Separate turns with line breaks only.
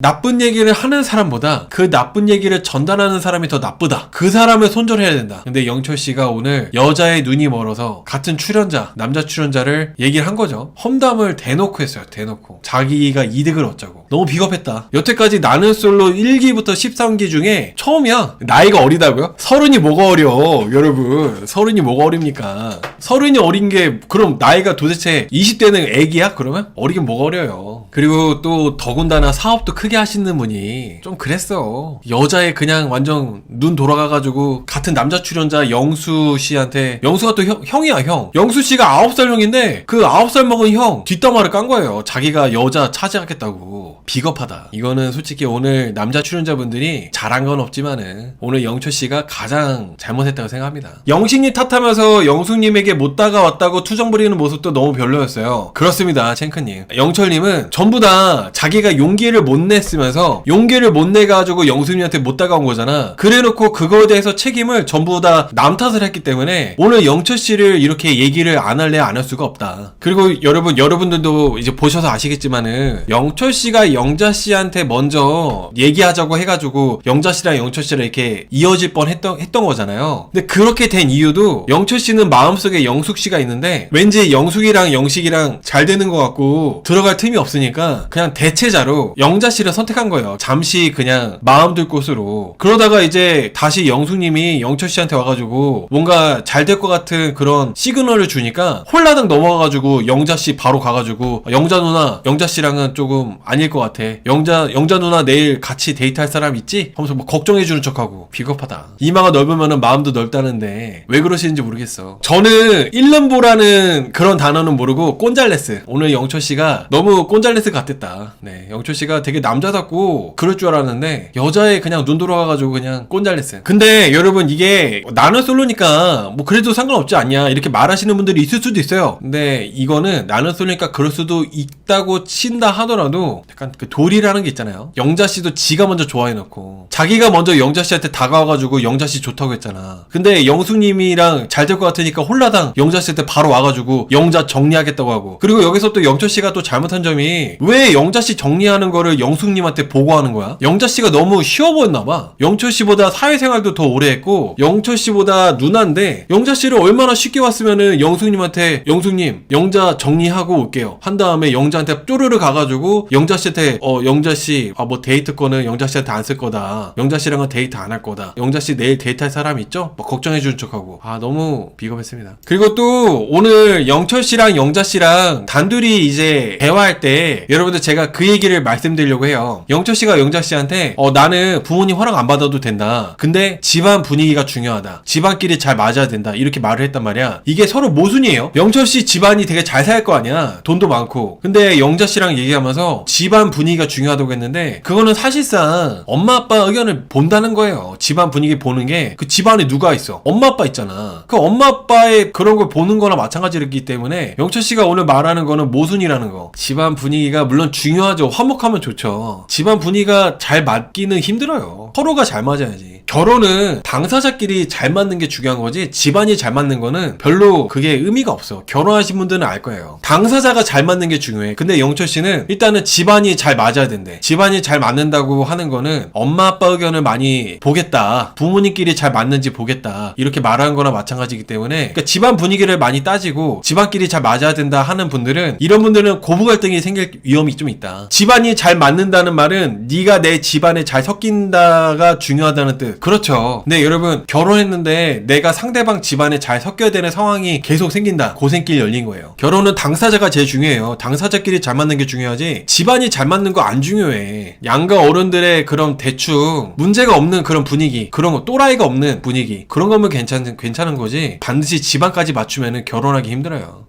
나쁜 얘기를 하는 사람보다 그 나쁜 얘기를 전달하는 사람이 더 나쁘다. 그 사람을 손절해야 된다. 근데 영철 씨가 오늘 여자의 눈이 멀어서 같은 출연자, 남자 출연자를 얘기를 한 거죠. 험담을 대놓고 했어요. 대놓고. 자기가 이득을 얻자고. 너무 비겁했다. 여태까지 나는 솔로 1기부터 13기 중에 처음이야. 나이가 어리다고요? 서른이 뭐가 어려, 여러분. 서른이 뭐가 어립니까? 서른이 어린 게 그럼 나이가 도대체 20대는 애기야? 그러면 어리긴 뭐가 어려요. 그리고 또 더군다나 사업도 크게 하시는 분이 좀 그랬어. 여자애 그냥 완전 눈 돌아가가지고 같은 남자 출연자 영수 씨한테 영수가 또 형, 형이야 형. 영수 씨가 9살 형인데 그 9살 먹은 형 뒷담화를 깐 거예요. 자기가 여자 차지하겠다고. 비겁하다. 이거는 솔직히 오늘 남자 출연자분들이 잘한 건 없지만은 오늘 영철 씨가 가장 잘못했다고 생각합니다. 영식님 탓하면서 영숙님에게 못 다가왔다고 투정 부리는 모습도 너무 별로였어요. 그렇습니다, 챙크님. 영철님은 전부 다 자기가 용기를 못 냈으면서 용기를 못 내가지고 영숙님한테 못 다가온 거잖아. 그래놓고 그거에 대해서 책임을 전부 다 남 탓을 했기 때문에 오늘 영철 씨를 이렇게 얘기를 안 할래 안 할 수가 없다. 그리고 여러분 여러분들도 이제 보셔서 아시겠지만은 영철 씨가 영자 씨한테 먼저 얘기하자고 해가지고 영자 씨랑 영철 씨랑 이렇게 이어질 뻔 했던 했던 거잖아요. 근데 그렇게 된 이유도 영철 씨는 마음속에 영숙 씨가 있는데 왠지 영숙이랑 영식이랑 잘 되는 것 같고 들어갈 틈이 없으니까 그냥 대체자로 영자 씨를 선택한 거예요. 잠시 그냥 마음 둘 곳으로. 그러다가 이제 다시 영숙님이 영철 씨한테 와가지고 뭔가 잘 될 것 같은 그런 시그널을 주니까 홀라당 넘어가가지고 영자 씨 바로 가가지고 영자 누나 영자 씨랑은 조금 아닐 것 같아. 영자 영자 누나 내일 같이 데이트할 사람 있지? 하면서 뭐 걱정해주는 척하고 비겁하다. 이마가 넓으면은 마음도 넓다는데 왜 그러시는지 모르겠어. 저는 일름보라는 그런 단어는 모르고 꼰잘레스. 오늘 영철 씨가 너무 꼰잘레스 같았다. 네, 영철 씨가 되게 남 자답고 그럴 줄 알았는데 여자에 그냥 눈 돌아가가지고 그냥 꼰잘레스. 근데 여러분 이게 나는 솔로니까 뭐 그래도 상관없지 않냐 이렇게 말하시는 분들이 있을 수도 있어요. 근데 이거는 나는 솔로니까 그럴 수도 있다고 친다 하더라도 약간 그 도리라는 게 있잖아요. 영자 씨도 지가 먼저 좋아해놓고 자기가 먼저 영자 씨한테 다가와가지고 영자 씨 좋다고 했잖아. 근데 영숙님이랑 잘 될 것 같으니까 홀라당 영자 씨한테 바로 와가지고 영자 정리하겠다고 하고 그리고 여기서 또 영철 씨가 또 잘못한 점이 왜 영자 씨 정리하는 거를 영 숙님한테 보고하는 거야? 영자 씨가 너무 쉬워 보였나 봐. 영철 씨보다 사회생활도 더 오래 했고 영철 씨보다 누나인데 영자 씨를 얼마나 쉽게 왔으면은 영숙님한테 영숙님 영자 정리하고 올게요. 한 다음에 영자한테 쪼르르 가가지고 영자 씨한테 어 영자 씨 아 뭐 데이트 거는 영자 씨한테 안 쓸 거다. 영자 씨랑은 데이트 안 할 거다. 영자 씨 내일 데이트할 사람 있죠? 막 걱정해 주는 척하고 아 너무 비겁했습니다. 그리고 또 오늘 영철 씨랑 영자 씨랑 단둘이 이제 대화할 때 여러분들 제가 그 얘기를 말씀드리려고 해요. 영철 씨가 영자 씨한테 어 나는 부모님 허락 안 받아도 된다. 근데 집안 분위기가 중요하다. 집안끼리 잘 맞아야 된다. 이렇게 말을 했단 말이야. 이게 서로 모순이에요. 영철 씨 집안이 되게 잘 살 거 아니야. 돈도 많고. 근데 영자 씨랑 얘기하면서 집안 분위기가 중요하다고 했는데 그거는 사실상 엄마 아빠 의견을 본다는 거예요. 집안 분위기 보는 게 그 집안에 누가 있어? 엄마 아빠 있잖아. 그 엄마 아빠의 그런 걸 보는 거나 마찬가지이기 때문에 영철 씨가 오늘 말하는 거는 모순이라는 거. 집안 분위기가 물론 중요하죠. 화목하면 좋죠. 집안 분위기가 잘 맞기는 힘들어요. 서로가 잘 맞아야지. 결혼은 당사자끼리 잘 맞는 게 중요한 거지 집안이 잘 맞는 거는 별로 그게 의미가 없어. 결혼하신 분들은 알 거예요. 당사자가 잘 맞는 게 중요해. 근데 영철 씨는 일단은 집안이 잘 맞아야 된대. 집안이 잘 맞는다고 하는 거는 엄마 아빠 의견을 많이 보겠다. 부모님끼리 잘 맞는지 보겠다. 이렇게 말하는 거나 마찬가지이기 때문에 그러니까 집안 분위기를 많이 따지고 집안끼리 잘 맞아야 된다 하는 분들은 이런 분들은 고부 갈등이 생길 위험이 좀 있다. 집안이 잘 맞는다는 말은 네가 내 집안에 잘 섞인다가 중요하다는 뜻. 그렇죠. 근데 여러분 결혼했는데 내가 상대방 집안에 잘 섞여야 되는 상황이 계속 생긴다. 고생길 열린 거예요. 결혼은 당사자가 제일 중요해요. 당사자끼리 잘 맞는 게 중요하지. 집안이 잘 맞는 거 안 중요해. 양가 어른들의 그런 대충 문제가 없는 그런 분위기, 그런 거 또라이가 없는 분위기 그런 거면 괜찮은 괜찮은 거지. 반드시 집안까지 맞추면은 결혼하기 힘들어요.